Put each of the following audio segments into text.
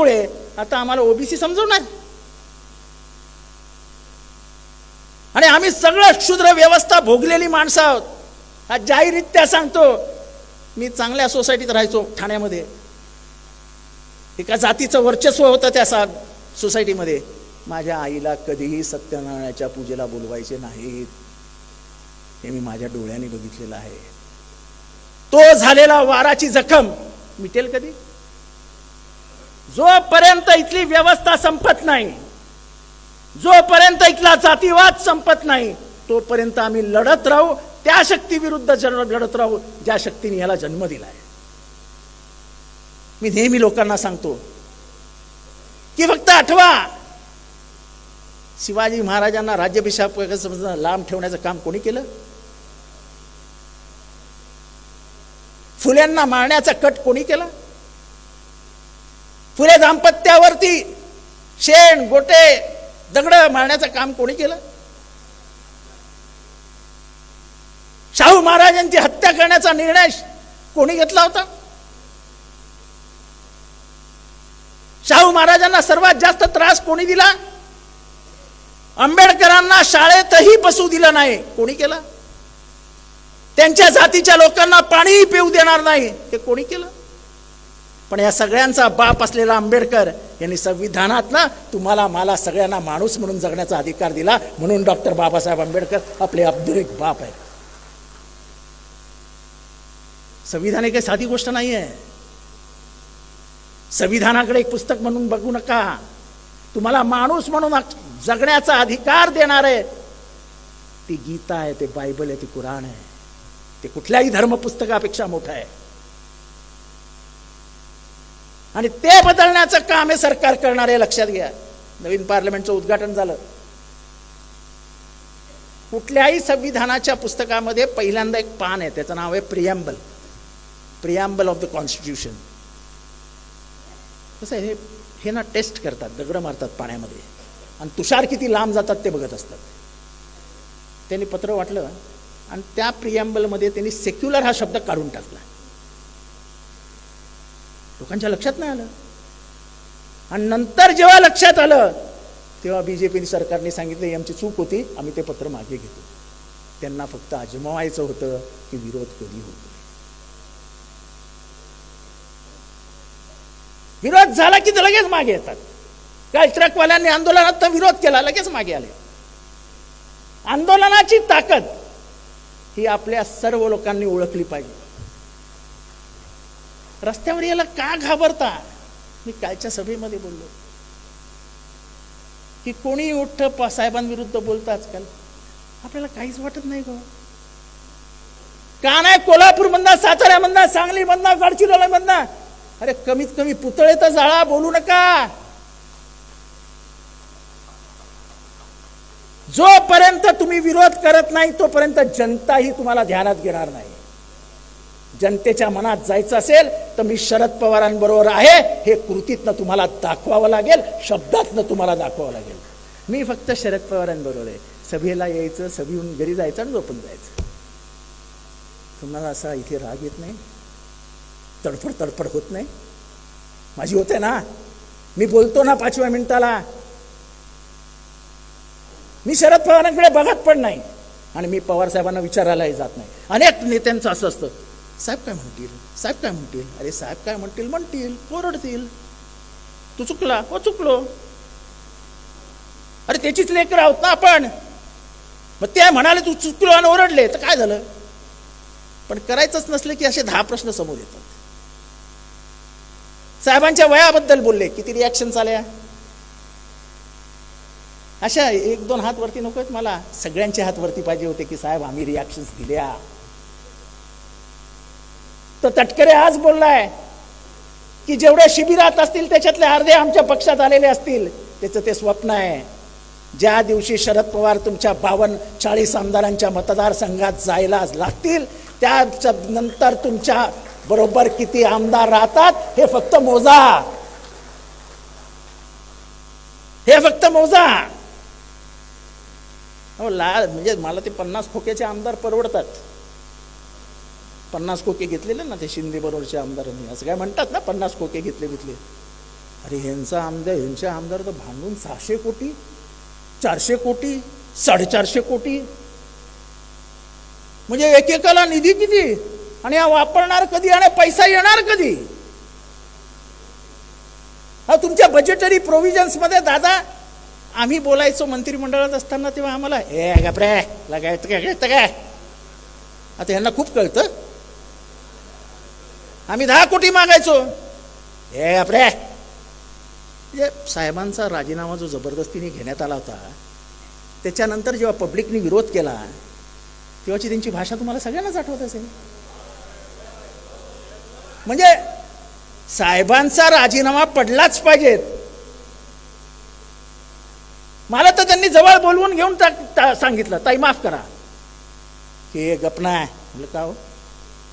बावनकुळे आता आम्हाला ओबीसी समजवणार. आणि आम्ही सगळं क्षुद्र व्यवस्था भोगलेली माणसं आहोत. हा जाहीररित्या सांगतो मी चांगल्या सोसायटीत राहायचो ठाण्यामध्ये. एका जातीचं वर्चस्व होतं त्या सा सोसायटीमध्ये. माझ्या आईला कधीही सत्यनारायणाच्या पूजेला बोलवायचे नाहीत. हे मी माझ्या डोळ्यांनी बघितलेलं आहे. तो झालेला वाराची जखम मिटेल कधी? जोपर्यंत इथली व्यवस्था संपत नाही जोपर्यंत इथला जातीवाद संपत नाही तोपर्यंत आम्ही लढत राहू त्या शक्तीविरुद्ध विरुद्ध लढत राहू ज्या शक्तीने याला जन्म दिलाय. मी नेहमी लोकांना सांगतो की फक्त आठवा. शिवाजी महाराजांना राज्याभिषेक लांब ठेवण्याचं काम कोणी केलं? फुल्यांना मारण्याचा कट कोणी केला? फुले दाम्पत्यावरती शेण गोटे दगड मारण्याचं काम कोणी केलं? शाहू महाराजांची हत्या करण्याचा निर्णय कोणी घेतला होता? शाहू महाराजांना सर्वात जास्त त्रास कोणी दिला? आंबेडकरांना शाळेतही बसू दिलं नाही कोणी केलं? त्यांच्या जातीच्या लोकांना पाणीही पिऊ देणार नाही हे कोणी केलं? पण या सगळ्यांचा बाप असलेला आंबेडकर यांनी संविधानातनं तुम्हाला मला सगळ्यांना माणूस म्हणून जगण्याचा अधिकार दिला म्हणून डॉक्टर बाबासाहेब आंबेडकर आपले अब्दुल बाप आहेत. संविधान ही काही साधी गोष्ट नाही आहे. संविधानाकडे एक पुस्तक म्हणून बघू नका. तुम्हाला माणूस म्हणून जगण्याचा अधिकार देणार आहे. ती गीता आहे ते बायबल आहे ती कुराण आहे. ते कुठल्याही धर्मपुस्तकापेक्षा मोठं आहे. आणि ते बदलण्याचं काम हे सरकार करणार आहे लक्षात घ्या. नवीन पार्लमेंटचं उद्घाटन झालं. कुठल्याही संविधानाच्या पुस्तकामध्ये पहिल्यांदा एक पान आहे त्याचं नाव आहे preamble preamble of the constitution. कसं आहे हे हे ना टेस्ट करतात दगडं मारतात पाण्यामध्ये. आणि तुषार किती लांब जातात ते बघत असतात. त्यांनी पत्र वाटलं आणि त्या प्रियम्बलमध्ये त्यांनी सेक्युलर हा शब्द काढून टाकला. लोकांच्या लक्षात नाही आलं. आणि नंतर जेव्हा लक्षात आलं तेव्हा बी जे पी सरकारने सांगितलं आमची चूक होती आम्ही ते पत्र मागे घेतो. त्यांना फक्त अजमावायचं होतं की विरोध कधी होतो विरोध झाला की ते लगेच मागे येतात. काय ट्रकवाल्यांनी आंदोलनात तर विरोध केला लगेच मागे आले. आंदोलनाची ताकद ही आपल्या सर्व लोकांनी ओळखली पाहिजे. रस्त्यावर याला का घाबरता? मी कालच्या सभेमध्ये बोललो. की कोणी उठ्ठ साहेबांविरुद्ध बोलतं आजकाल. आपल्याला काहीच वाटत नाही गो. का नाही कोल्हापूरमधनं साताऱ्यामधनं सांगलीमधनं गडचिरोलीमधनं? अरे कमीत कमी पुतळे तर जाळा बोलू नका. जोपर्यंत तुम्ही विरोध करत नाही तोपर्यंत जनताही तुम्हाला ध्यानात घेणार नाही. जनतेच्या मनात जायचं असेल तर मी शरद पवारांबरोबर आहे. हे कृतीतनं तुम्हाला दाखवावं लागेल शब्दातनं तुम्हाला दाखवावं लागेल. मी फक्त शरद पवारांबरोबर आहे. सभेला यायचं सभेहून घरी जायचं आणि झोपून जायचं. तुम्हाला असा इथे राग येत नाही? तडफड तडफड होत नाही? माझी होते ना? मी बोलतो ना पाचव्या मिनिटाला. मी शरद पवारांकडे बघत पण नाही. आणि मी पवार साहेबांना विचारायलाही जात नाही. अनेक नेत्यांचं असं असतं. साहेब काय म्हणतील? साहेब काय म्हणतील? अरे साहेब काय म्हणतील? म्हणतील. ओरडतील तू चुकला? हो चुकलो. अरे त्याचीच लेकर आहोत ना आपण. मग ते म्हणाले तू चुकलो आणि ओरडले तर काय झालं? पण करायचंच नसलं की असे दहा प्रश्न समोर येतात. साहेबांच्या वयाबद्दल बोलले. किती रिॲक्शन आल्या? अशा एक दोन हात वरती नको आहेत मला. सगळ्यांचे हात वरती पाहिजे होते की साहेब आम्ही रिॲक्शन्स दिल्या. तर तटकरे आज बोललाय की जेवढ्या शिबिरात असतील त्याच्यातले अर्धे आमच्या पक्षात आलेले असतील. त्याचं ते स्वप्न आहे. ज्या दिवशी शरद पवार तुमच्या बावन्न चाळीस आमदारांच्या मतदारसंघात जायला लागतील त्या नंतर तुमच्या बरोबर किती आमदार राहतात हे फक्त मोजा. हे फक्त मोजा. हो ला म्हणजे मला ते पन्नास खोक्याचे आमदार परवडतात. पन्नास खोके घेतलेले ना ते शिंदे बरोबरचे आमदारांनी असं काय म्हणतात ना पन्नास खोके घेतले घेतले अरे ह्यांचा आमदार ह्यांचे आमदार तर भांडून सहाशे कोटी चारशे कोटी साडेचारशे कोटी. म्हणजे एकेकाला निधी किती? आणि हा वापरणार कधी आणि पैसा येणार कधी? हा तुमच्या बजेटरी प्रोव्हिजन्समध्ये दादा आम्ही बोलायचो मंत्रिमंडळात असताना तेव्हा आम्हाला ए गपरे लगायचं काय कळतं काय आता यांना खूप कळतं. आम्ही दहा कोटी मागायचो. ए गपरे म्हणजे साहेबांचा राजीनामा जो जबरदस्तीने घेण्यात आला होता त्याच्यानंतर जेव्हा पब्लिकने विरोध केला तेव्हाची त्यांची भाषा तुम्हाला सगळ्यांनाच आठवत असेल. म्हणजे साहेबांचा राजीनामा पडलाच पाहिजेत मला तर त्यांनी जवळ बोलवून घेऊन सांगितलं ताई माफ करा. की हे गपना आहे म्हटलं का हो?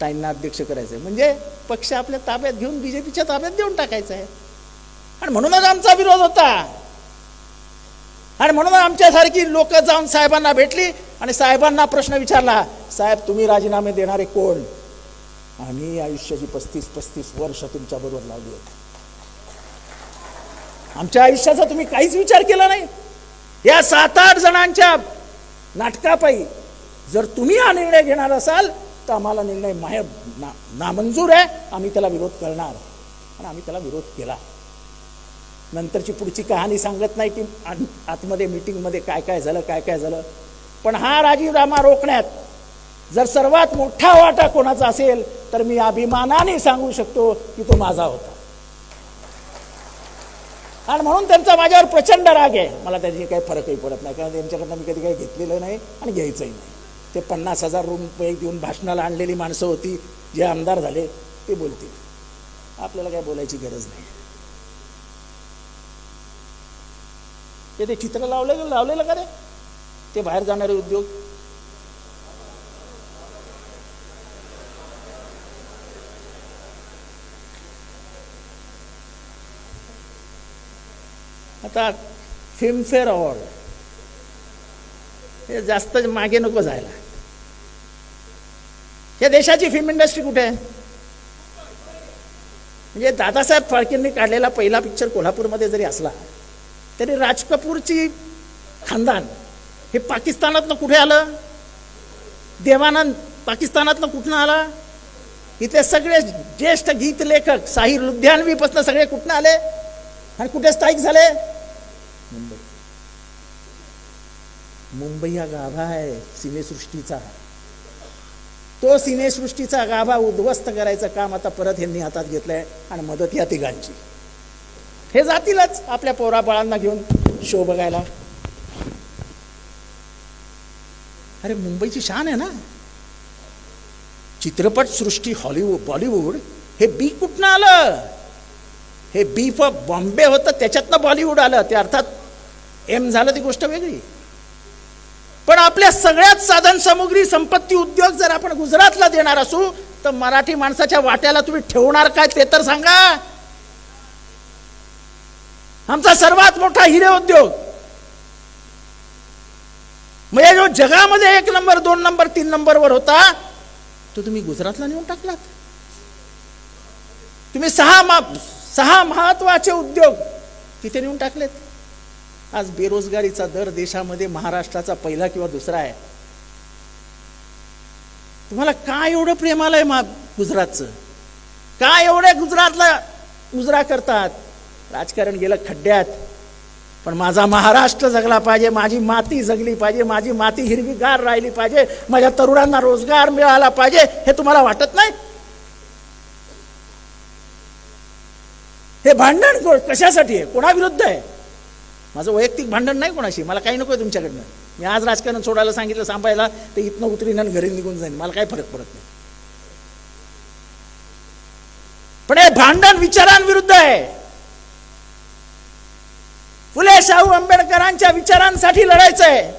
ताईंना अध्यक्ष करायचं आहे म्हणजे पक्ष आपल्या ताब्यात घेऊन बीजेपीच्या ताब्यात देऊन टाकायचं आहे आणि म्हणूनच आमचा विरोध होता. आणि म्हणून आमच्यासारखी लोक जाऊन साहेबांना भेटली आणि साहेबांना प्रश्न विचारला साहेब तुम्ही राजीनामे देणारे कोण? आम्ही आयुष्याची पस्तीस पस्तीस वर्ष तुमच्या बरोबर लावली आहेत. आमच्या आयुष्याचा तुम्ही काहीच विचार केला नाही. या सात आठ जणांच्या नाटकापायी जर तुम्ही हा निर्णय घेणार असाल तर आम्हाला निर्णय माय ना नामंजूर आहे. आम्ही त्याला विरोध करणार. आणि आम्ही त्याला विरोध केला. नंतरची पुढची कहाणी सांगत नाही की आतमध्ये मीटिंगमध्ये काय काय झालं काय काय झालं. पण हा राजीनामा रोखण्यात जर सर्वात मोठा वाटा कोणाचा असेल तर मी अभिमानाने सांगू शकतो की तो माझा होता. आणि म्हणून त्यांचा माझ्यावर प्रचंड राग आहे. मला त्याची काही फरकही पडत नाही. कारण त्यांच्याकडनं मी कधी काही घेतलेलं नाही आणि घ्यायचंही नाही. ते पन्नास हजार रुपये देऊन भाषणाला आणलेली माणसं होती जे आमदार झाले ते बोलतील. आपल्याला काय बोलायची गरज नाही. ते ते चित्र लावले लावलेलं का रे? ते बाहेर जाणारे उद्योग? आता फिल्मफेअर अवॉर्ड हे जास्त मागे नको जायला. या देशाची फिल्म इंडस्ट्री कुठे आहे? म्हणजे दादासाहेब फाळकेंनी काढलेला पहिला पिक्चर कोल्हापूरमध्ये जरी असला तरी राज कपूरची खानदान हे पाकिस्तानातनं कुठे आलं? देवानंद पाकिस्तानातनं कुठनं आला? इथले सगळे ज्येष्ठ गीत लेखक साहिर लुधियानवीपासून सगळे कुठनं आले? आणि कुठे स्थायिक झाले? मुंबई. मुंबई हा गाभा आहे सिनेसृष्टीचा तो सिनेसृष्टीचा गाभा उद्ध्वस्त करायचं काम आता परत यांनी हातात घेतलंय आणि मदत या तिघांची. हे जातीलच आपल्या पोराबाळांना घेऊन शो बघायला. अरे मुंबईची शान आहे ना. चित्रपट सृष्टी हॉलिवूड बॉलिवूड हे बी कुठनं आलं? हे बी फॉर बॉम्बे होतं त्याच्यातनं बॉलिवूड आलं. ते अर्थात एम झालं ती गोष्ट वेगळी. पण आपल्या सगळ्यात साधन सामुग्री संपत्ती उद्योग जर आपण गुजरातला देणार असू तर मराठी माणसाच्या वाट्याला तुम्ही ठेवणार काय ते तर सांगा. आमचा सर्वात मोठा हिरे उद्योग. म्हणजे जो जगामध्ये एक नंबर दोन नंबर तीन नंबरवर होता तो तुम्ही गुजरातला नेऊन टाकलात. तुम्ही सहा मा सहा महत्त्वाचे उद्योग तिथे नेऊन टाकलेत. आज बेरोजगारीचा दर देशामध्ये महाराष्ट्राचा पहिला किंवा दुसरा आहे. तुम्हाला काय एवढं प्रेम आलंय मा गुजरातचं? काय एवढं गुजरातला मुजरा करतात? राजकारण गेलं खड्ड्यात. पण माझा महाराष्ट्र जगला पाहिजे माझी माती जगली पाहिजे माझी माती हिरवीगार राहिली पाहिजे माझ्या तरुणांना रोजगार मिळाला पाहिजे हे तुम्हाला वाटत नाही? हे भांडण कशासाठी आहे? कोणाविरुद्ध आहे? माझं वैयक्तिक भांडण नाही कोणाशी. मला काही नको आहे तुमच्याकडनं. मी आज राजकारण सोडायला सांगितलं सांभायला ते इथनं उतरीन आणि घरी निघून जाईन. मला काही फरक पडत नाही. पण हे भांडण विचारांविरुद्ध आहे. फुले शाहू आंबेडकरांच्या विचारांसाठी लढायचं आहे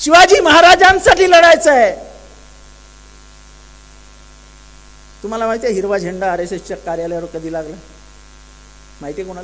शिवाजी महाराजांसाठी लढायचं आहे तुम्हाला माहिती आहे हिरवा झेंडा आर एस एसच्या कार्यालयावर कधी लागला? माहिती आहे कोणाला?